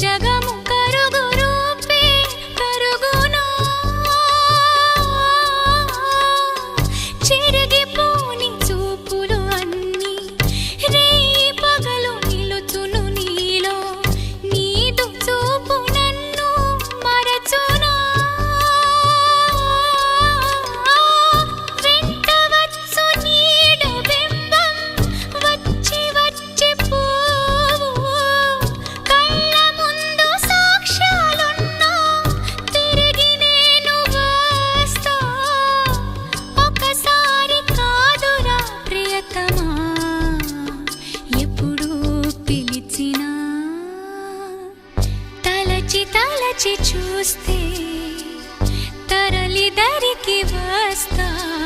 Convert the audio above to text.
జగము చితాలచి చూస్తే